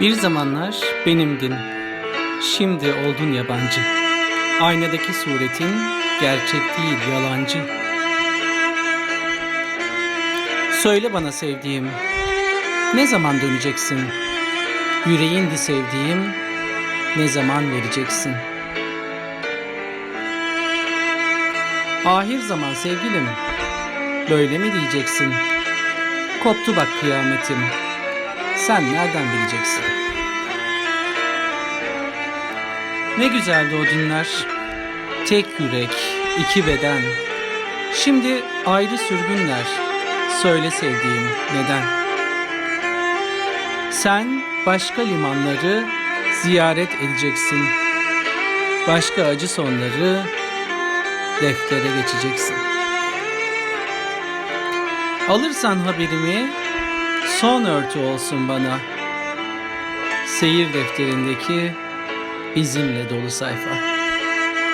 Bir zamanlar benimdin, şimdi oldun yabancı. Aynadaki suretin gerçek değil yalancı. Söyle bana sevdiğim, ne zaman döneceksin? Yüreğindi sevdiğim, ne zaman vereceksin? Ahir zaman sevgilim, böyle mi diyeceksin? Koptu bak kıyametim, sen nereden bileceksin? Ne güzeldi o günler. Tek yürek, iki beden. Şimdi ayrı sürgünler. Söyle sevdiğim neden? Sen başka limanları ziyaret edeceksin. Başka acı sonları deftere geçeceksin. Alırsan haberimi son örtü olsun bana. Seyir defterindeki bizimle dolu sayfa.